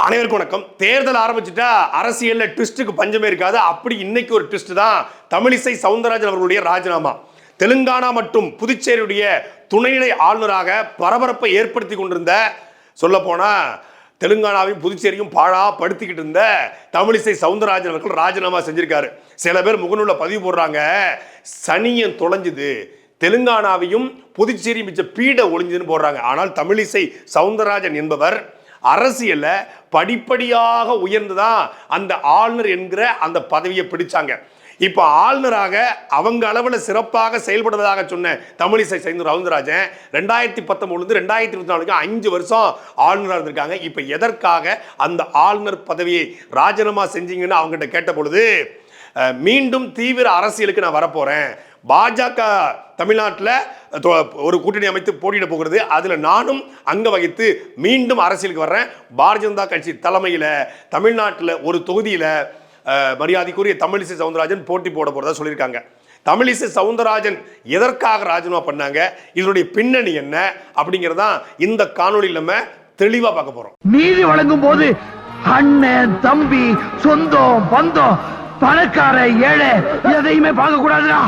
அனைவருக்கும் வணக்கம். தேர்தல் ஆரம்பிச்சுட்டா அரசியல்ல ட்விஸ்ட்டுக்கு பஞ்சமே இருக்காது. அப்படி இன்னைக்கு ஒரு ட்விஸ்ட் தான் தமிழிசை சவுந்தரராஜன் அவர்களுடைய ராஜினாமா. தெலுங்கானா மற்றும் புதுச்சேரியுடைய துணைநிலை ஆளுநராக பரபரப்பை ஏற்படுத்தி கொண்டிருந்த சொல்ல போனா தெலுங்கானாவையும் புதுச்சேரியும் பாழா படுத்திக்கிட்டு இருந்த தமிழிசை சவுந்தரராஜன் அவர்கள் ராஜினாமா செஞ்சிருக்காரு. சில பேர் முகநூலில் பதிவு போடுறாங்க. சனியன் தொலைஞ்சுது. தெலுங்கானாவையும் புதுச்சேரி மிச்ச பீட ஒளிஞ்சுன்னு போடுறாங்க. ஆனால் தமிழிசை சவுந்தரராஜன் என்பவர் அரசியல்ல படிப்படியாக உயர்ந்துதான் அந்த ஆளுநர் என்கிற அந்த பதவியை பிடிச்சாங்க. இப்போ ஆளுநராக அவங்க அளவில் சிறப்பாக செயல்படுவதாக சொன்ன தமிழிசை சைந்து ரவுந்தராஜன் ரெண்டாயிரத்தி பத்தொம்பதுலேருந்து ரெண்டாயிரத்தி இருபத்தி நாலுக்கு அஞ்சு வருஷம் ஆளுநராக இருந்திருக்காங்க. இப்போ எதற்காக அந்த ஆளுநர் பதவியை ராஜினாமா செஞ்சீங்கன்னு அவங்ககிட்ட கேட்ட பொழுது மீண்டும் தீவிர அரசியலுக்கு நான் வரப்போகிறேன் பாஜக தமிழ்நாட்டில் ஒரு கூட்டணி அமைத்து போட்டியிட போகிறது. அதில் நானும் அங்க வகித்து மீண்டும் அரசியலுக்கு வர்றேன். பாரதிய ஜனதா கட்சி தலைமையில் தமிழ்நாட்டில் ஒரு தொகுதியில் மரியாதைக்குரிய தமிழிசை சவுந்தரராஜன் போட்டி போட போறதா சொல்லியிருக்காங்க. தமிழிசை சவுந்தரராஜன் எதற்காக ராஜினாமா பண்ணாங்க? இதனுடைய பின்னணி என்ன? அப்படிங்கிறதான் இந்த காணொலியில் நம்ம தெளிவாக பார்க்க போறோம். நீதி வழங்கும் போது அண்ணன் தம்பி சொந்தம் பந்தம் பணக்கார ஏழை எதையுமே பார்க்க கூடாதுடா.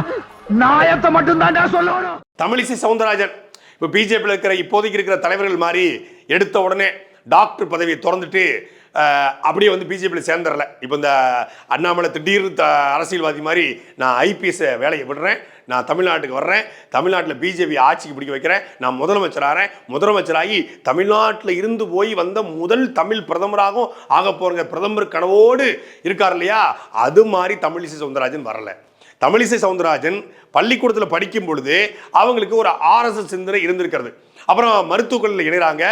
நாயத்தை மட்டும்தான் சொல்லணும். தமிழிசை சவுந்தரராஜன் இப்போ பிஜேபியில் இருக்கிற இப்போதைக்கு இருக்கிற தலைவர்கள் மாதிரி எடுத்த உடனே டாக்டர் பதவியை திறந்துட்டு அப்படியே வந்து பிஜேபியில் சேர்ந்துடல. இப்போ இந்த அண்ணாமலை திடீர்னு த அரசியல்வாதி மாதிரி நான் ஐபிஎஸ் வேலையை விடுறேன் நான் தமிழ்நாட்டுக்கு வர்றேன் தமிழ்நாட்டில் பிஜேபி ஆட்சிக்கு பிடிக்க வைக்கிறேன் நான் முதலமைச்சராகிறேன் முதலமைச்சராகி தமிழ்நாட்டில் இருந்து போய் வந்த முதல் தமிழ் பிரதமராகவும் ஆக போகிற பிரதமர் கனவோடு இருக்கார் இல்லையா? அது மாதிரி தமிழிசை சவுந்தரராஜன் வரலை. தமிழிசை சவுந்தரராஜன் பள்ளிக்கூடத்தில் படிக்கும் பொழுது அவங்களுக்கு ஒரு ஆர்எஸ்எஸ் சிந்தனை இருந்திருக்கிறது. அப்புறம் மருத்துவக் கல்லூரியில் இணைகிறாங்க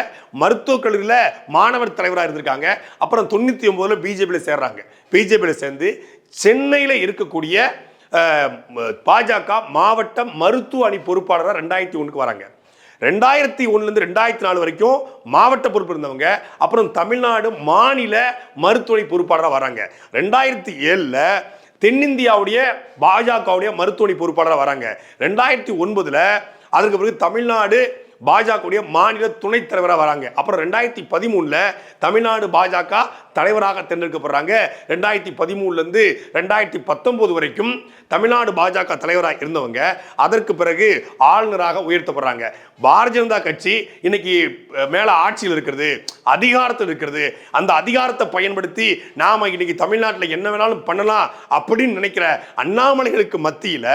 மருத்துவக் கல்லூரியில் மாணவர் தலைவராக இருந்திருக்காங்க. அப்புறம் தொண்ணூற்றி ஒம்போதில் பிஜேபியில் சேர்றாங்க. பிஜேபியில் சேர்ந்து சென்னையில் இருக்கக்கூடிய பாஜக மாவட்ட மருத்துவ அணி பொறுப்பாளராக ரெண்டாயிரத்தி ஒன்றுக்கு வராங்க. ரெண்டாயிரத்தி ஒன்றுலேருந்து ரெண்டாயிரத்தி நாலு வரைக்கும் மாவட்ட பொறுப்பு இருந்தவங்க. அப்புறம் தமிழ்நாடு மாநில மருத்துவமனை பொறுப்பாளராக வராங்க. ரெண்டாயிரத்தி ஏழில் தென்னிந்தியாவுடைய பாஜகவுடைய மருத்துவமனை பொறுப்பாளராக வராங்க. ரெண்டாயிரத்தி ஒன்பதுல அதற்கு பிறகு தமிழ்நாடு பாஜகவுடைய மாநில துணைத் தலைவராக வராங்க. அப்புறம் ரெண்டாயிரத்தி பதிமூணில் தமிழ்நாடு பாஜக தலைவராக தேர்ந்தெடுக்கப்படுறாங்க. ரெண்டாயிரத்தி பதிமூணுலேருந்து ரெண்டாயிரத்தி பத்தொம்போது வரைக்கும் தமிழ்நாடு பாஜக தலைவராக இருந்தவங்க அதற்கு பிறகு ஆளுநராக உயர்த்தப்படுறாங்க. பாரதிய ஜனதா கட்சி இன்னைக்கு மேலே ஆட்சியில் இருக்கிறது அதிகாரத்தில் இருக்கிறது. அந்த அதிகாரத்தை பயன்படுத்தி நாம் இன்னைக்கு தமிழ்நாட்டில் என்ன வேணாலும் பண்ணலாம் அப்படின்னு நினைக்கிற அண்ணாமலைகளுக்கு மத்தியில்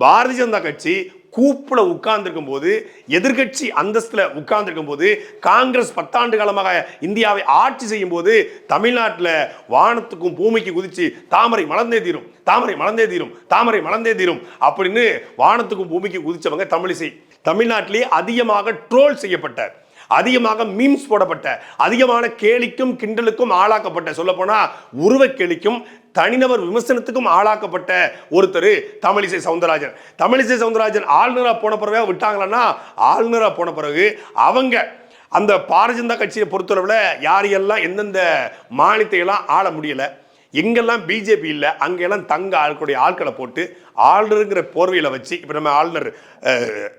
பாரதிய ஜனதா கட்சி கூப்பில் உட்கார்ந்துருக்கும் போது எதிர்கட்சி அந்தஸ்தில் உட்கார்ந்துருக்கும் போது காங்கிரஸ் பத்தாண்டு காலமாக இந்தியாவை ஆட்சி செய்யும் போது தமிழ்நாட்டில் வானத்துக்கும் பூமிக்கு குதிச்சு தாமரை மலர்ந்தே தீரும் தாமரை மலர்ந்தே தீரும் தாமரை மலர்ந்தே தீரும் அப்படின்னு வானத்துக்கும் பூமிக்கு குதிச்சவங்க தமிழிசை. தமிழ்நாட்டிலே அதிகமாக ட்ரோல் செய்யப்பட்ட அதிகமாக மீம்ஸ் போடப்பட்ட அதிகமான கேலிக்கும் கிண்டலுக்கும் ஆளாக்கப்பட்ட சொல்லப்போனால் உருவ கேலிக்கும் தனிநபர் விமர்சனத்துக்கும் ஆளாக்கப்பட்ட ஒருத்தர் தமிழிசை சவுந்தரராஜன். தமிழிசை சவுந்தரராஜன் ஆளுநராக போன பிறகு விட்டாங்களான்னா ஆளுநராக போன பிறகு அவங்க அந்த பாரதிய ஜனதா கட்சியை பொறுத்தளவில் யாரையெல்லாம் எந்தெந்த மாநிலத்தையெல்லாம் ஆள முடியல எங்கெல்லாம் பிஜேபி இல்லை அங்கெல்லாம் தங்க ஆட்களுடைய ஆட்களை போட்டு ஆளுநருங்கிற போர்வையில் வச்சு இப்போ நம்ம ஆளுநர்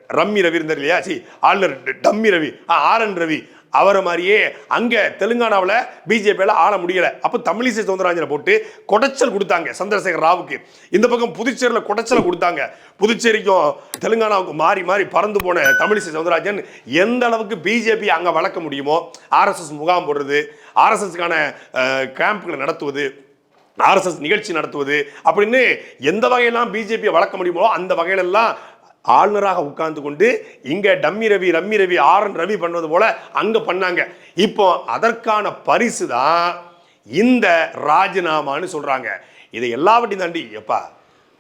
ரம்மி ரவி இருந்தார் இல்லையா? சி ஆளுநர் dummy Ravi R N Ravi அவரை மாதிரியே அங்கே தெலுங்கானாவில் பிஜேபியில் ஆள முடியலை. அப்போ தமிழிசை சவுந்தரராஜனை போட்டு கொடைச்சல் கொடுத்தாங்க சந்திரசேகர் ராவுக்கு. இந்த பக்கம் புதுச்சேரியில் கொடைச்சலை கொடுத்தாங்க. புதுச்சேரிக்கும் தெலுங்கானாவுக்கும் மாறி மாறி பறந்து போன தமிழிசை சவுந்தரராஜன் எந்த அளவுக்கு பிஜேபி அங்கே வளர்க்க முடியுமோ ஆர்எஸ்எஸ் முகாம் போடுறது ஆர்எஸ்எஸ்க்கான கேம்ப்களை நடத்துவது ஆர்எஸ்எஸ் நிகழ்ச்சி நடத்துவது அப்படின்னு எந்த வகையெல்லாம் பிஜேபியை வளர்க்க முடியுமோ அந்த வகையிலெல்லாம் ஆளுநராக உட்கார்ந்து கொண்டு இங்கே dummy Ravi rummy Ravi R N Ravi பண்ணது போல அங்கே பண்ணாங்க. இப்போ அதற்கான பரிசு தான் இந்த ராஜினாமான்னு சொல்கிறாங்க இதை எல்லாவற்றையும் தாண்டி எப்பா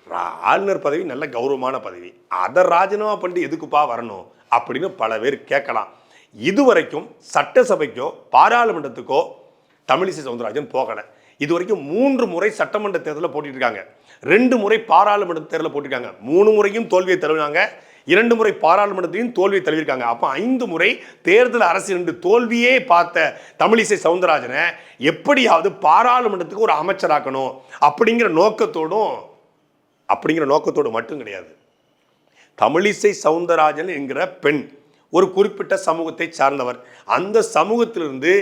ரா- ஆளுநர் பதவி நல்ல கௌரவமான பதவி. அதை ராஜினாமா பண்ணிட்டு எதுக்குப்பா வரணும் அப்படின்னு பல பேர் கேட்கலாம். இதுவரைக்கும் சட்டசபைக்கோ பாராளுமன்றத்துக்கோ தமிழிசை சவுந்தரராஜன் போகலை. இது வரைக்கும் மூன்று முறை சட்டமன்ற தேர்தலில் போட்டிட்டு இருக்காங்க. ரெண்டு முறை பாராளுமன்ற தேர்தலில் போட்டிருக்காங்க. மூணு முறையும் தோல்வியை தழுவினாங்க. இரண்டு முறை பாராளுமன்றத்தையும் தோல்வியை தழுவிருக்காங்க அப்போ ஐந்து முறை தேர்தல் அரசியல் என்று தோல்வியே பார்த்த தமிழிசை சவுந்தரராஜனை எப்படியாவது பாராளுமன்றத்துக்கு ஒரு அமைச்சராக்கணும் அப்படிங்கிற நோக்கத்தோடும் அப்படிங்கிற நோக்கத்தோடு மட்டும் கிடையாது. தமிழிசை சவுந்தரராஜன் என்கிற பெண் ஒரு குறிப்பிட்ட சமூகத்தை சார்ந்தவர். அந்த சமூகத்திலிருந்து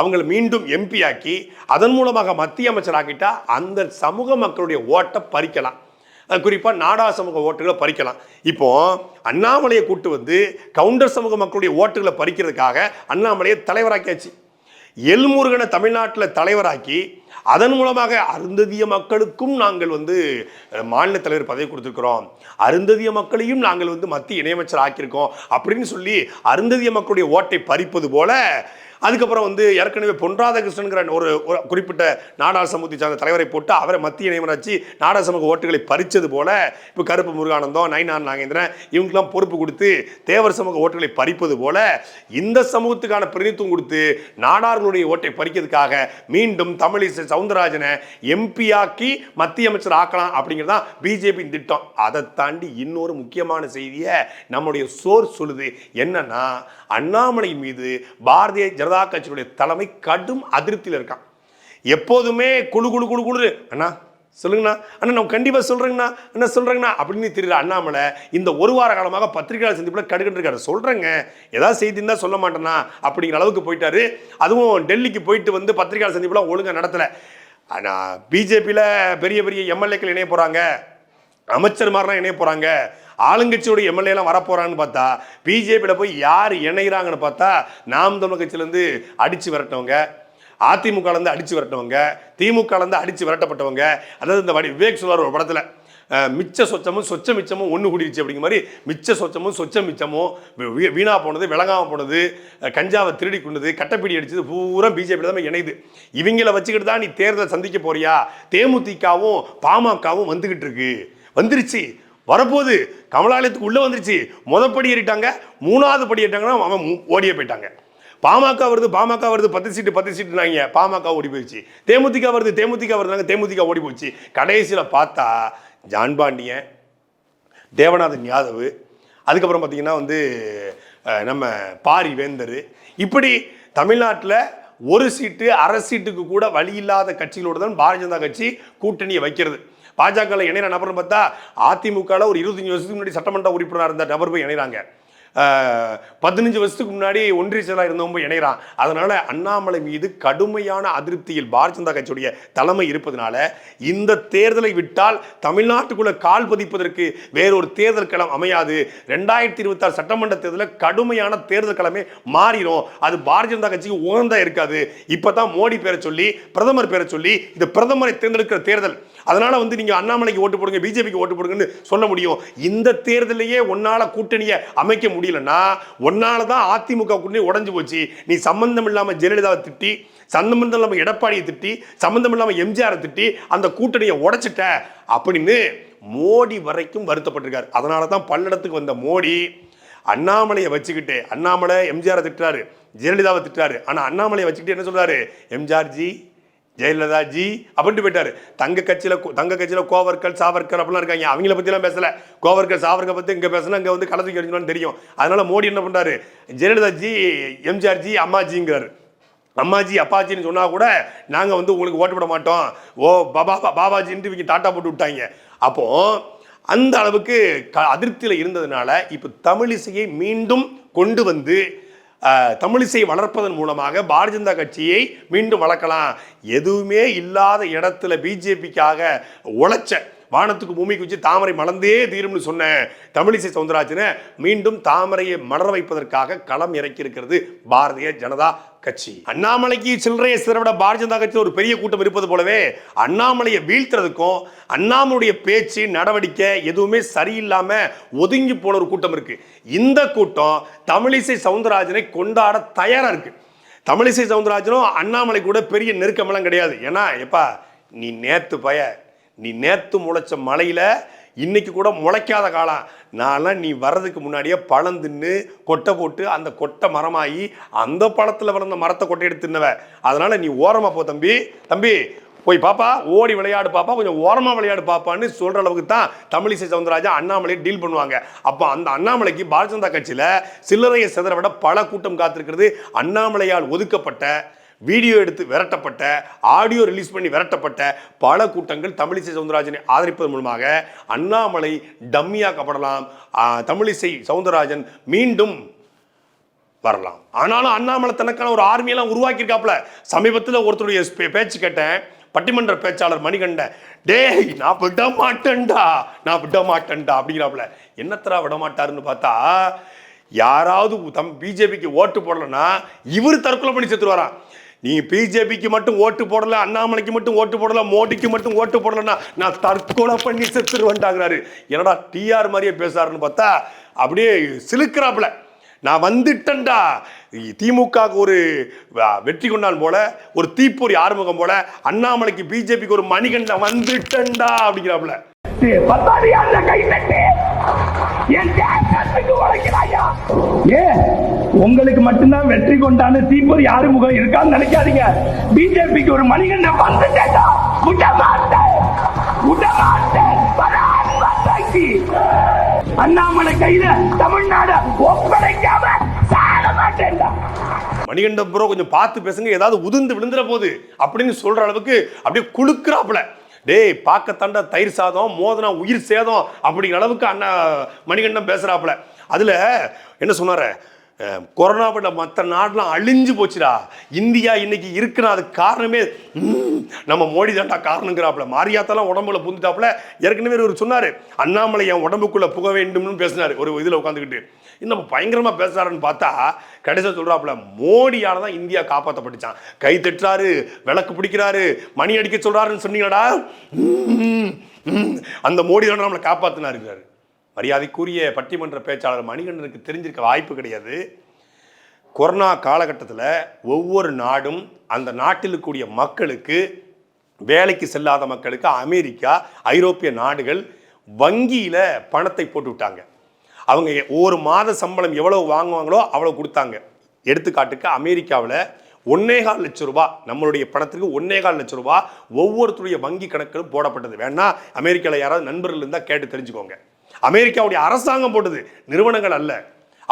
அவங்களை மீண்டும் எம்பி ஆக்கி அதன் மூலமாக மத்திய அமைச்சராக்கிட்டால் அந்த சமூக மக்களுடைய ஓட்டை பறிக்கலாம். குறிப்பாக நாடா சமூக ஓட்டுகளை பறிக்கலாம். இப்போ அண்ணாமலையை கூட்டு வந்து கவுண்டர் சமூக மக்களுடைய ஓட்டுகளை பறிக்கிறதுக்காக அண்ணாமலையை தலைவராக்கியாச்சு. எல்முருகனை தமிழ்நாட்டில் தலைவராக்கி அதன் மூலமாக அருந்ததிய மக்களுக்கும் நாங்கள் வந்து மாநில தலைவர் பதவி கொடுத்துருக்குறோம். அருந்ததிய மக்களையும் நாங்கள் வந்து மத்திய இணையமைச்சர் ஆக்கியிருக்கோம் அப்படின்னு சொல்லி அருந்ததிய மக்களுடைய ஓட்டை பறிப்பது போல அதுக்கப்புறம் வந்து ஏற்கனவே பொன்ராதகிருஷ்ணங்கிற ஒரு குறிப்பிட்ட நாடார் சமூகத்தை சார்ந்த தலைவரை போட்டு அவரை மத்திய நியமனாச்சு நாடார் சமூக ஓட்டுகளை பறிச்சது போல இப்போ கருப்பு முருகானந்தம் நயினார் நாகேந்திரன் இவங்கெல்லாம் பொறுப்பு கொடுத்து தேவர் சமூக ஓட்டுகளை பறிப்பது போல இந்த சமூகத்துக்கான பிரதித்துவம் கொடுத்து நாடார்களுடைய ஓட்டை பறிக்கிறதுக்காக மீண்டும் தமிழிசை சவுந்தரராஜனை எம்பியாக்கி மத்திய அமைச்சர் ஆக்கலாம் அப்படிங்கிறது தான் பிஜேபியின் திட்டம். அதை தாண்டி இன்னொரு முக்கியமான செய்தியை நம்முடைய சோர் சொல்லுது. என்னன்னா அண்ணாமலை மீது பாரதிய ஜன ஜனதா கட்சியுடைய தலைமை கடும் அதிருப்தியில் இருக்கான். எப்போதுமே குழு குழு குழு குழு அண்ணா சொல்லுங்கண்ணா. அண்ணா நான் கண்டிப்பாக சொல்கிறேங்கண்ணா அண்ணா சொல்கிறேங்கண்ணா அப்படின்னு தெரியல அண்ணாமலை இந்த ஒரு வார காலமாக பத்திரிகையாளர் சந்திப்பில் கடுக்கிட்டு சொல்கிறேங்க ஏதாவது செய்தி இருந்தால் சொல்ல மாட்டேன்னா அப்படிங்கிற அளவுக்கு போயிட்டாரு. அதுவும் டெல்லிக்கு போயிட்டு வந்து பத்திரிகையாளர் சந்திப்புலாம் ஒழுங்காக நடத்தலை. ஆனால் பிஜேபியில் பெரிய பெரிய எம்எல்ஏக்கள் இணைய போகிறாங்க அமைச்சர்மாரெலாம் இணைய போகிறாங்க ஆளுங்கட்சியோட எம்எல்ஏலாம் வரப்போகிறான்னு பார்த்தா பிஜேபியில் போய் யார் இணைகிறாங்கன்னு பார்த்தா நாம் தமிழ் கட்சியிலேருந்து அடித்து விரட்டவங்க அதிமுகலேருந்து அடித்து விரட்டவங்க திமுகலேருந்து அடித்து விரட்டப்பட்டவங்க அதாவது இந்த வடி விவேக் சொல்வார் ஒரு படத்தில் மிச்ச சொச்சமும் சொச்ச மிச்சமும் ஒன்று கூடிடுச்சு அப்படிங்கிற மாதிரி மிச்ச சொச்சமும் சொச்ச மிச்சமும் வீ- வீணா போனது விளங்காமல் போனது கஞ்சாவை திருடி கொண்டது கட்டப்பிடி அடிச்சது பூரா பிஜேபி தான் இணையுது. இவங்கள வச்சுக்கிட்டு தான் நீ தேர்தலை சந்திக்க போறியா? தேமுதிகவும் பாமகவும் வந்துக்கிட்டு இருக்கு. வந்துருச்சு. வரப்போது கமலாலயத்துக்கு உள்ளே வந்துருச்சு. முதப்படி படி ஏறிட்டாங்க. மூணாவது படி ஏறிட்டாங்கன்னா அவன் ஓடியே போயிட்டாங்க. பாமக வருது பாமக வருது பத்து சீட்டு பத்து சீட்டுனாங்க. பாமக ஓடி போயிடுச்சு. தேமுதிக வருது தேமுதிக வருதுனாங்க தேமுதிக ஓடி போச்சு கடைசியில் பார்த்தா ஜான் பாண்டியன் தேவநாதன் யாதவ் அதுக்கப்புறம் பார்த்தீங்கன்னா வந்து நம்ம பாரி வேந்தர். இப்படி தமிழ்நாட்டில் ஒரு சீட்டு அரை சீட்டுக்கு கூட வழி இல்லாத கட்சிகளோடு தான் பாரதிய ஜனதா கட்சி கூட்டணியை வைக்கிறது. பாஜகவில் இணையிற நபர்னு பார்த்தா அதிமுகவில் ஒரு இருபத்தஞ்சு வருஷத்துக்கு முன்னாடி சட்டமன்ற உறுப்பினராக இருந்த நபர் போய் இணைகிறாங்க பதினஞ்சு வருஷத்துக்கு முன்னாடி ஒன்றிய செயலாக இருந்தவங்க இணைகிறான் அதனால் அண்ணாமலை மீது கடுமையான அதிருப்தியில் பாரதிய ஜனதா கட்சியுடைய தலைமை இருப்பதனால இந்த தேர்தலை விட்டால் தமிழ்நாட்டுக்குள்ள கால் பதிப்பதற்கு வேறொரு தேர்தல் களம் அமையாது. ரெண்டாயிரத்தி இருபத்தாறு சட்டமன்ற தேர்தலில் கடுமையான தேர்தல் களமே மாறிடும் அது பாரதிய ஜனதா கட்சிக்கு உகந்தா இருக்காது. இப்போ தான் மோடி பேரை சொல்லி பிரதமர் பேரை சொல்லி இந்த பிரதமரை தேர்ந்தெடுக்கிற தேர்தல். அதனால் வந்து நீங்கள் அண்ணாமலைக்கு ஓட்டு போடுங்க பிஜேபிக்கு ஓட்டு போடுங்கன்னு சொல்ல முடியும். இந்த தேர்தலையே ஒன்னால் கூட்டணியை அமைக்க முடியலன்னா ஒன்னால் தான் அதிமுக கூட்டணி உடஞ்சி போச்சு. நீ சம்பந்தம் இல்லாமல் ஜெயலலிதாவை திட்டி சம்பந்தம் இல்லாமல் எடப்பாடியை திட்டி சம்பந்தம் இல்லாமல் எம்ஜிஆரை திட்டி அந்த கூட்டணியை உடைச்சிட்ட அப்படின்னு மோடி வரைக்கும் வருத்தப்பட்டிருக்காரு. அதனால தான் பல்லடத்துக்கு வந்த மோடி அண்ணாமலையை வச்சுக்கிட்டு அண்ணாமலை எம்ஜிஆரை திட்டுறாரு ஜெயலலிதாவை திட்டுறாரு. ஆனால் அண்ணாமலையை வச்சுக்கிட்டு என்ன சொல்கிறாரு எம்ஜிஆர்ஜி ஜெயலலிதா ஜி அப்படின்ட்டு போயிட்டாரு. தங்க கட்சியில் கோ- தங்க கட்சியில் கோவர்கள் சாவர்கர் அப்படிலாம் இருக்காங்க. அவங்கள பற்றிலாம் பேசலை. கோவர்கள் சாவர்கர் பற்றி இங்கே பேசினா இங்கே வந்து களத்துக்கு அடிக்கணும்னு தெரியும். அதனால மோடி என்ன பண்ணுறாரு ஜெயலலிதா ஜி எம்ஜிஆர் ஜி அம்மாஜிங்கிறாரு. அம்மாஜி அப்பாஜின்னு சொன்னால் கூட நாங்கள் வந்து உங்களுக்கு ஓட்டு போட மாட்டோம். ஓ பாபா பாபாஜின்ட்டு இவங்க டாட்டா போட்டு விட்டாங்க. அப்போ அந்த அளவுக்கு க அதிருப்தியில் இருந்ததுனால இப்போ தமிழிசையை மீண்டும் கொண்டு வந்து தமிழிசை வளர்ப்பதன் மூலமாக பாரதிய ஜனதா கட்சியை மீண்டும் வளர்க்கலாம். எதுவுமே இல்லாத இடத்துல பிஜேபிக்காக உழைச்ச வானத்துக்கு பூமிக்கு வச்சு தாமரை மலர்ந்தே தீரும்னு சொன்ன தமிழிசை சவுந்தரராஜனை மீண்டும் தாமரையை மலர வைப்பதற்காக களம் இறக்கி இருக்கிறது பாரதிய ஜனதா கட்சி. அண்ணாமலைக்கு சில்லறையை சிறவிட பாரதிய ஜனதா கட்சியில் ஒரு பெரிய கூட்டம் இருப்பது போலவே அண்ணாமலையை வீழ்த்துறதுக்கும் அண்ணாமலையுடைய பேச்சு நடவடிக்கை எதுவுமே சரியில்லாமல் ஒதுங்கி போன ஒரு கூட்டம் இருக்கு. இந்த கூட்டம் தமிழிசை சவுந்தரராஜனை கொண்டாட தயாராக இருக்கு. தமிழிசை சவுந்தரராஜனும் அண்ணாமலை கூட பெரிய நெருக்கமெல்லாம் கிடையாது. ஏன்னா எப்பா நீ நேத்து பய நீ நேற்று முளைச்ச மலையில் இன்றைக்கி கூட முளைக்காத காலம் நான்லாம் நீ வர்றதுக்கு முன்னாடியே பழம் தின்னு கொட்டை போட்டு அந்த கொட்டை மரமாகி அந்த பழத்தில் வளர்ந்த மரத்தை கொட்டை எடுத்து தின்னவ. அதனால் நீ ஓரமாக போ தம்பி. தம்பி போய் பாப்பா ஓடி விளையாடு பாப்பா கொஞ்சம் ஓரமாக விளையாடு பாப்பான்னு சொல்கிற அளவுக்கு தான் தமிழிசை சவுந்தரராஜா அண்ணாமலை டீல் பண்ணுவாங்க. அப்போ அந்த அண்ணாமலைக்கு பாரதிய ஜனதா கட்சியில் சில்லறையை சிதற விட பல கூட்டம் காத்திருக்கிறது அண்ணாமலையால் ஒதுக்கப்பட்ட வீடியோ எடுத்து விரட்டப்பட்ட ஆடியோ ரிலீஸ் பண்ணி விரட்டப்பட்ட பல கூட்டங்கள் தமிழிசை சவுந்தரராஜனை ஆதரிப்பதன் மூலமாக அண்ணாமலை டம்மியாக்கப்படலாம் தமிழிசை சவுந்தரராஜன் மீண்டும் வரலாம். ஆனாலும் அண்ணாமலை தனக்கான ஒரு ஆர்மியெல்லாம் உருவாக்கியிருக்காப்புல. சமீபத்தில் ஒருத்தருடைய பேச்சு கேட்டேன். பட்டிமன்ற பேச்சாளர் மணிகண்டன் டேய் நான் விட மாட்டேன்டா நான் விட மாட்டேன்டா அப்படிங்கிறாப்புல. என்னத்தரா விட மாட்டாருன்னு பார்த்தா யாராவது தம் பிஜேபிக்கு ஓட்டு போடலைன்னா இவர் தற்கொலை பண்ணி செத்துருவாராம். நீ பிஜேபிக்கு மட்டும் ஓட்டு போடல அண்ணாமலைக்கு மட்டும் ஓட்டு போடல மோடிக்கு மட்டும் ஓட்டு போடலன்னா நான் தற்கொலை பண்ணி செத்துருவேன்டாங்கிறாரு. என்னடா டிஆர் மாதிரியே பேசுறாருன்னு பார்த்தா அப்படியே சிலுக்கிறாப்புல. நான் வந்துட்டேன்டா. திமுக ஒரு வெற்றி கொண்டான் போல ஒரு தீப்பொறி ஆறுமுகம் போல அண்ணாமலைக்கு பிஜேபிக்கு ஒரு மணிகண்ட வந்துட்டேன்டா அப்படிங்கிறாப்புல. ஏன் ஏ உங்களுக்கு மட்டும்தான் வெற்றி கொண்டான்னு தீப்பொறி முகம் இருக்கான்னு நினைக்காதீங்க. பிஜேபிக்கு ஒரு மணிகண்ட வந்துட்டேன் விட மாட்டேன். விட மாட்டேன். அண்ணாமலை கையில தமிழ்நாடு ஒப்படைக்காம சாட மாட்டேன்டா. மணிகண்டன் ப்ரோ கொஞ்சம் பார்த்து பேசுங்க. ஏதாவது உதிர்ந்து விழுந்துற போகுது அப்படின்னு சொல்ற அளவுக்கு அப்படியே குளுக்குறாப்புல டேய் பார்க்கத்தாண்டா தயிர் சாதம் மோதனா உயிர் சேதம் அப்படிங்கிற அளவுக்கு அண்ணா மணிகண்டம் பேசுறாப்புல. அதுல என்ன சொன்னார்? கொரோனா கொரோனாவோட மற்ற நாடெலாம் அழிஞ்சு போச்சுடா. இந்தியா இன்னைக்கு இருக்குன்னா அதுக்கு காரணமே நம்ம மோடி தாண்டா காரணங்கிறாப்புல. மாரியாத்தெல்லாம் உடம்புல புந்துட்டாப்புல ஏற்கனவே ஒரு சொன்னார் அண்ணாமலை என் உடம்புக்குள்ளே புக வேண்டும்னு பேசினார் ஒரு இதில் உட்காந்துக்கிட்டு. இன்னும் பயங்கரமாக பேசுகிறாருன்னு பார்த்தா கடைசியாக சொல்கிறாப்புல மோடியால் தான் இந்தியா காப்பாற்றப்பட்டுச்சான் கை தட்டுறாரு விளக்கு பிடிக்கிறாரு மணி அடிக்க சொல்கிறாருன்னு சொன்னீங்கடா அந்த மோடி தான் நம்மளை காப்பாத்தினாருங்கிறாரு. மரியாதைக்குரிய பட்டிமன்ற பேச்சாளர் மணிகண்டனுக்கு தெரிஞ்சிருக்க வாய்ப்பு கிடையாது. கொரோனா காலகட்டத்தில் ஒவ்வொரு நாடும் அந்த நாட்டில் இருக்கக்கூடிய மக்களுக்கு வேலைக்கு செல்லாத மக்களுக்கு அமெரிக்கா ஐரோப்பிய நாடுகள் வங்கியில் பணத்தை போட்டு விட்டாங்க. அவங்க ஒரு மாத சம்பளம் எவ்வளோ வாங்குவாங்களோ அவ்வளோ கொடுத்தாங்க. எடுத்துக்காட்டுக்கு அமெரிக்காவில் ஒன்னேகால் லட்ச ரூபா நம்மளுடைய பணத்துக்கு ஒன்னேகால் லட்ச ரூபா ஒவ்வொருத்தருடைய வங்கி கணக்கிலும் போடப்பட்டது. வேணா அமெரிக்காவில் யாராவது நண்பர்கள் இருந்தால் கேட்டு தெரிஞ்சுக்கோங்க. அமெரிக்காவுடைய அரசாங்கம் போட்டது நிறுவனங்கள் அல்ல.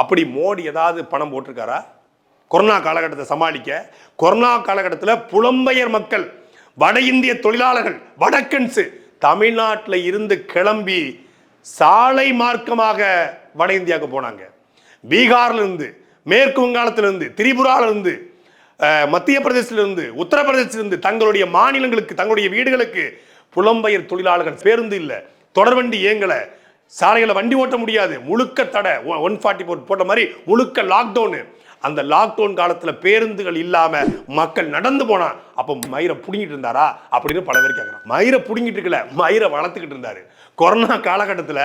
அப்படி மோடி ஏதாவது பணம் போட்டிருக்காரா? கொரோனா காலகட்டத்தை சமாளிக்க கொரோனா காலகட்டத்தில் புலம்பெயர் மக்கள் வட இந்திய தொழிலாளர்கள் வடக்கன்ஸு தமிழ்நாட்டில் இருந்து கிளம்பி சாலை மார்க்கமாக வட இந்தியாவுக்கு போனாங்க. பீகார்லேருந்து மேற்கு வங்காளத்திலிருந்து திரிபுராவிலிருந்து மத்திய பிரதேசத்துல இருந்து இருந்து தங்களுடைய மாநிலங்களுக்கு தங்களுடைய வீடுகளுக்கு புலம்பெயர் தொழிலாளர்கள் பேருந்து இல்லை. தொடர்வண்டி இயங்கலை. சாலைகளை வண்டி ஓட்ட முடியாது. முழுக்க தடை. ஒன் ஃபார்ட்டி ஃபோர் போட்ட மாதிரி முழுக்க லாக்டவுனு அந்த லாக்டவுன் காலத்தில் பேருந்துகள் இல்லாமல் மக்கள் நடந்து போனான் அப்போ மயிரை பிடுங்கிட்டு இருந்தாரா? அப்படின்னு பல பேர் கேட்குறான் மயிரை பிடுங்கிட்டு இருக்கல மயிரை வளர்த்துக்கிட்டு இருந்தாரு. கொரோனா காலகட்டத்தில்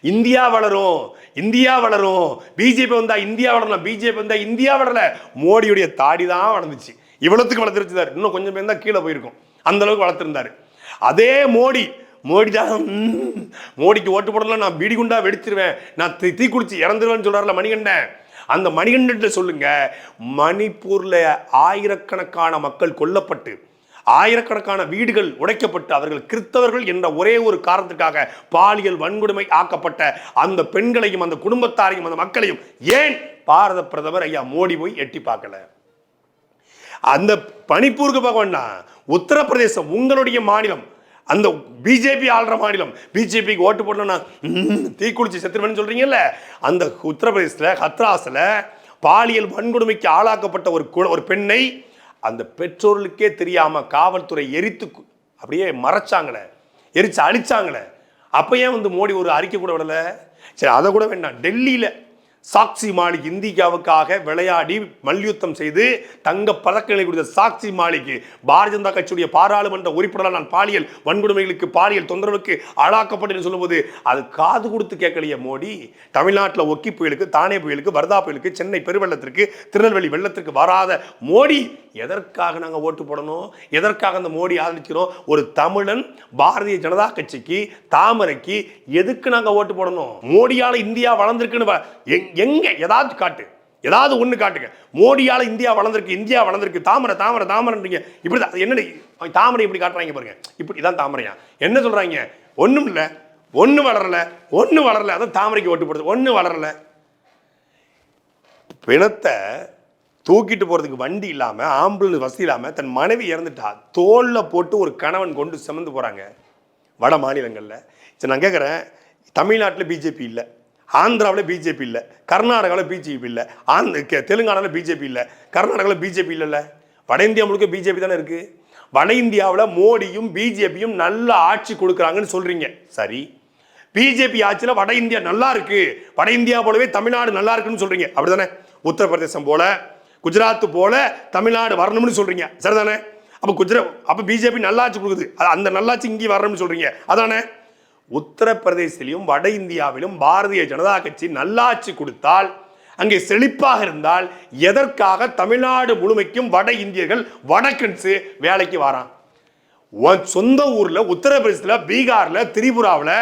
இந்தியா வளரும் இந்தியா வளரும். பிஜேபி வந்தால் இந்தியா வளரலாம் பிஜேபி வந்தால் இந்தியா வளரல. மோடியுடைய தாடி தான் வளர்ந்துச்சு. இவ்வளோத்துக்கு வளர்த்துருச்சுதாரு. இன்னும் கொஞ்சம் பேர் தான் கீழே போயிருக்கும். அந்த அளவுக்கு வளர்த்துருந்தாரு. அதே மோடி மோடி தான் மோடிக்கு ஓட்டு போடலாம் நான் பீடி குண்டா வெடிச்சிருவேன். நான் தீ தீ இறந்துருவேன்னு சொல்கிறார்ல மணிகண்டன். அந்த மணிகண்டன் சொல்லுங்க. மணிப்பூர்ல ஆயிரக்கணக்கான மக்கள் கொல்லப்பட்டு ஆயிரக்கணக்கான வீடுகள் உடைக்கப்பட்டு அவர்கள் கிறித்தவர்கள் என்ற ஒரே ஒரு காரணத்துக்காக பாலியல் வன்கொடுமை ஆக்கப்பட்ட அந்த பெண்களையும் அந்த குடும்பத்தாரையும் அந்த மக்களையும் ஏன் பாரத பிரதமர் ஐயா மோடி போய் எட்டி பார்க்கல? அந்த பனிப்பூருக்கு பார்க்க வேண்டாம் உத்தரப்பிரதேசம் உங்களுடைய மாநிலம் அந்த பிஜேபி ஆள்ற மாநிலம். பிஜேபிக்கு ஓட்டு போடணும்னா தீக்குளிச்சு செத்துருவேன்னு சொல்கிறீங்கல்ல அந்த உத்தரப்பிரதேசத்தில் ஹத்ராஸில் பாலியல் வன்கொடுமைக்கு ஆளாக்கப்பட்ட ஒரு கு- ஒரு பெண்ணை அந்த பெற்றோர்களுக்கே தெரியாமல் காவல்துறை எரித்து அப்படியே மறைச்சாங்களே எரிச்சு அழிச்சாங்களே. அப்போ ஏன் வந்து மோடி ஒரு அறிக்கை கூட விடலை? சரி அதை கூட வேண்டாம். டெல்லியில் சாக்சி மாலிக் இந்தியாவுக்காக விளையாடி மல்யுத்தம் செய்து தங்க பதக்கங்களை கொடுத்த சாக்சி மாலிக் பாரதிய ஜனதா கட்சியுடைய பாராளுமன்ற உறுப்பினரால் நான் பாலியல் வன்கொடுமைகளுக்கு பாலியல் தொந்தரவுக்கு ஆளாக்கப்பட்டேன் சொல்லும்போது அது காது கொடுத்து கேட்கலையே மோடி. தமிழ்நாட்டில் ஒக்கி புயலுக்கு தானே புயலுக்கு வர்தா புயலுக்கு சென்னை பெருவெள்ளத்திற்கு திருநெல்வேலி வெள்ளத்திற்கு வராத மோடி எதற்காக நாங்கள் ஓட்டு போடணும்? எதற்காக அந்த மோடி ஆதரிக்கிறோம்? ஒரு தமிழன் பாரதிய ஜனதா கட்சிக்கு தாமரைக்கு எதுக்கு நாங்கள் ஓட்டு போடணும்? மோடியால் இந்தியா வளர்ந்துருக்குன்னு எங்- எங்கே? ஏதாவது காட்டு. ஏதாவது ஒன்று காட்டுங்க. மோடியால் இந்தியா வளர்ந்துருக்கு இந்தியா வளர்ந்துருக்கு. தாமரை தாமரை தாமரைன்றீங்க. இப்படி தான். என்னடி? தாமரை இப்படி காட்டுறாங்க பாருங்க. இப்படி தான் தாமரையா? என்ன சொல்கிறாங்க ஒன்றும் இல்லை. ஒன்று வளரல. ஒன்று வளரல. அதான் தாமரைக்கு ஓட்டு போடுறது. ஒன்று வளரல. பிணத்தை தூக்கிட்டு போகிறதுக்கு வண்டி இல்லாமல் ஆம்புலன்ஸ் வசதி இல்லாமல் தன் மனைவி இறந்துட்டா தோலில் போட்டு ஒரு கணவன் கொண்டு சுமந்து போகிறாங்க வட மாநிலங்களில். சரி நான் கேட்குறேன் தமிழ்நாட்டில் பிஜேபி இல்லை. ஆந்திராவில் பிஜேபி இல்லை கர்நாடகாவில் பிஜேபி இல்லை ஆந்த தெலுங்கானாவில் பிஜேபி இல்லை கர்நாடகாவில் பிஜேபி இல்லைல்ல வட இந்தியா முழுக்க பிஜேபி தானே இருக்குது வட இந்தியாவில் மோடியும் பிஜேபியும் நல்ல ஆட்சி கொடுக்குறாங்கன்னு சொல்கிறீங்க சரி. பிஜேபி ஆட்சியில் வட இந்தியா நல்லா இருக்கு. வட இந்தியா போலவே தமிழ்நாடு நல்லா இருக்குன்னு அப்படி தானே உத்தரப்பிரதேசம் போல குஜராத் போல தமிழ்நாடு வரணும்னு சொல்கிறீங்க சரிதானே? அப்போ குஜராத் அப்போ பிஜேபி நல்லாட்சி கொடுக்குது. அது அந்த நல்லாட்சி இங்கே வரணும்னு சொல்கிறீங்க அதானே? உத்தரப்பிரதேசத்திலும் வட இந்தியாவிலும் பாரதிய ஜனதா கட்சி நல்லாட்சி கொடுத்தால் அங்கே செழிப்பாக இருந்தால் எதற்காக தமிழ்நாடு முழுமைக்கும் வட இந்தியர்கள் வடக்கன்ஸு வேலைக்கு வரான் சொந்த ஊர்ல உத்தரப்பிரதேசத்தில் பீகார்ல திரிபுராவில்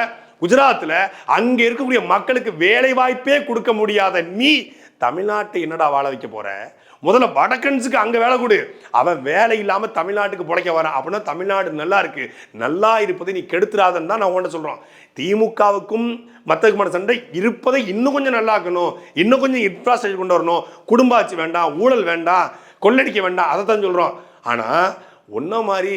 குஜராத்தில் அங்கே இருக்கக்கூடிய மக்களுக்கு வேலை வாய்ப்பே கொடுக்க முடியாத நீ தமிழ்நாட்டை என்னடா வாழ வைக்க போற? முதல்ல வடக்கன்ஸுக்கு அங்கே வேலை கொடு. அவன் வேலை இல்லாமல் தமிழ்நாட்டுக்கு பிழைக்க வரான். அப்படின்னா தமிழ்நாடு நல்லா இருக்கு. நல்லா இருப்பதை நீ கெடுத்துறாதன்னு தான் நான் உன்கிட்ட சொல்றோம். திமுகவுக்கும் மற்றதுக்குமான சண்டை இருப்பதை இன்னும் கொஞ்சம் நல்லாக்கணும். இன்னும் கொஞ்சம் இன்ஃப்ராஸ்ட்ரக்சர் கொண்டு வரணும். குடும்ப ஆட்சி வேண்டாம் ஊழல் வேண்டாம் கொள்ளடிக்க வேண்டாம் அதை தான் சொல்கிறோம் ஆனால் ஒன்றை மாதிரி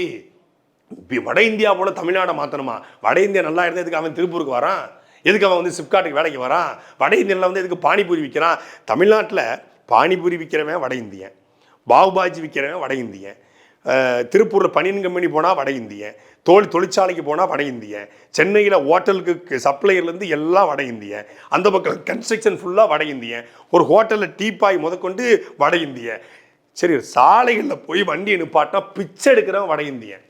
இப்போ வட இந்தியா போல் தமிழ்நாடை மாற்றணுமா வட இந்தியா நல்லா இருந்தால் எதுக்கு அவன் திருப்பூருக்கு வரான்? எதுக்கு அவன் வந்து சிப்காட்டுக்கு வேலைக்கு வரான்? வட இந்தியாவில் வந்து எதுக்கு பானிபூரி விற்கிறான் தமிழ்நாட்டில் பானிபூரி விற்கிறவன் வட இந்தியன் பாகுபாஜி விற்கிறவன் வட இந்தியன் திருப்பூரில் பனியன் கம்பெனி போனால் வட இந்தியன் தோல் தொழிற்சாலைக்கு போனால் வட இந்தியன் சென்னையில் ஹோட்டலுக்கு சப்ளையர்லேருந்து எல்லாம் வட இந்தியன் அந்த பக்கம் கன்ஸ்ட்ரக்ஷன் ஃபுல்லாக வட இந்தியன் ஒரு ஹோட்டலில் டீப்பாய் முதற்கொண்டு வட இந்தியன். சரி சாலைகளில் போய் வண்டியை நிப்பாட்டினா பிச்சை எடுக்கிறவன் வட இந்தியன்.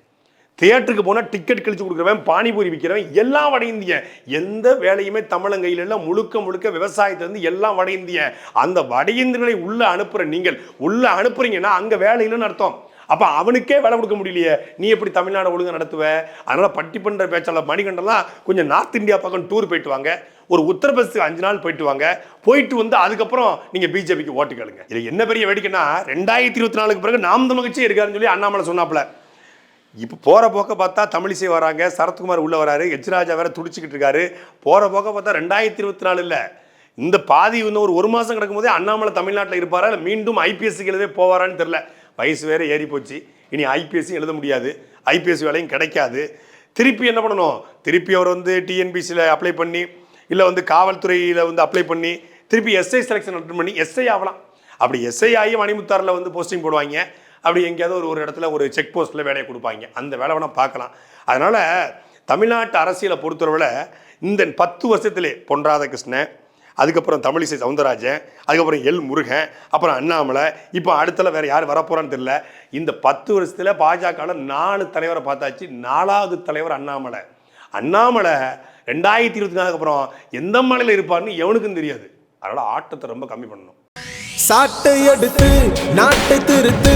தியேட்டருக்கு போனால் டிக்கெட் கழிச்சு கொடுக்குறவன் பானிபூரி விற்கிறவன் எல்லாம் வட இந்திய. எந்த வேலையுமே தமிழங்கையில் எல்லாம் முழுக்க முழுக்க விவசாயத்திலேருந்து எல்லாம் வட இந்திய. அந்த வட இந்தியர்களை உள்ளே அனுப்புகிற நீங்கள் உள்ளே அனுப்புறீங்கன்னா அங்கே வேலை இல்லைன்னு அர்த்தம். அப்போ அவனுக்கே வேலை கொடுக்க முடியலையே. நீ எப்படி தமிழ்நாடு ஒழுங்காக நடத்துவ? அதனால் பட்டி பண்ணுற பேச்சாளர் மணிகண்டெல்லாம் கொஞ்சம் நார்த் இந்தியா பக்கம் டூர் போயிட்டு வாங்க. ஒரு உத்தரப்பிரதேசத்துக்கு அஞ்சு நாள் போயிட்டு வாங்க. போயிட்டு வந்து அதுக்கப்புறம் நீங்கள் பிஜேபிக்கு ஓட்டு கேளுங்க. இது என்ன பெரிய வேடிக்கைன்னா ரெண்டாயிரத்தி இருபத்தி நாலுக்கு பிறகு நாம் தமிழ் கட்சி இருக்காருன்னு சொல்லி அண்ணாமலை சொன்னாப்ல இப்போ போகிற போக்க பார்த்தா தமிழிசை வராங்க சரத்குமார் உள்ளே வராரு எச்ராஜா வேற துடிச்சிக்கிட்டு இருக்காரு. போகிற போக்க பார்த்தா ரெண்டாயிரத்தி இருபத்தி நாலு இல்லை. இந்த பாதி இன்னும் ஒரு ஒரு மாதம் கிடக்கும் போதே அண்ணாமலை தமிழ்நாட்டில் இருப்பாரா? இல்லை மீண்டும் ஐபிஎஸ்சிக்கு எழுதவே போவாரான்னு தெரில வயசு வேற ஏறி போச்சு. இனி ஐபிஎஸ்சி எழுத முடியாது. ஐபிஎஸ் வேலையும் கிடைக்காது. திருப்பி என்ன பண்ணணும்? திருப்பி அவர் வந்து டிஎன்பிசியில் அப்ளை பண்ணி இல்லை வந்து காவல்துறையில் வந்து அப்ளை பண்ணி திருப்பி எஸ்ஐ செலெக்ஷன் அட்டன் பண்ணி எஸ்ஐ ஆகலாம். அப்படி எஸ்ஐ ஆகி மணிமுத்தாரில் வந்து போஸ்டிங் போடுவாங்க. அப்படி எங்கேயாவது ஒரு ஒரு இடத்துல ஒரு செக் போஸ்ட்டில் வேலையை கொடுப்பாங்க. அந்த வேலை வேணால் பார்க்கலாம். அதனால் தமிழ்நாட்டு அரசியலை பொறுத்தளவில் இந்த பத்து வருஷத்திலே பொன் ராதாகிருஷ்ணன் அதுக்கப்புறம் தமிழிசை சவுந்தரராஜன் அதுக்கப்புறம் எல் முருகன் அப்புறம் அண்ணாமலை இப்போ அடுத்தல வேறு யார் வரப்போகிறான்னு தெரியல. இந்த பத்து வருஷத்தில் பாஜகவில் நாலு தலைவரை பார்த்தாச்சு. நாலாவது தலைவர் அண்ணாமலை. அண்ணாமலை ரெண்டாயிரத்தி இருபத்தி நாலுக்கு அப்புறம் எந்த மலையில் இருப்பார்னு எவனுக்கும் தெரியாது. அதனால் ஆட்டத்தை ரொம்ப கம்மி பண்ணணும். சாட்டை எடுத்து நாட்டை திருத்து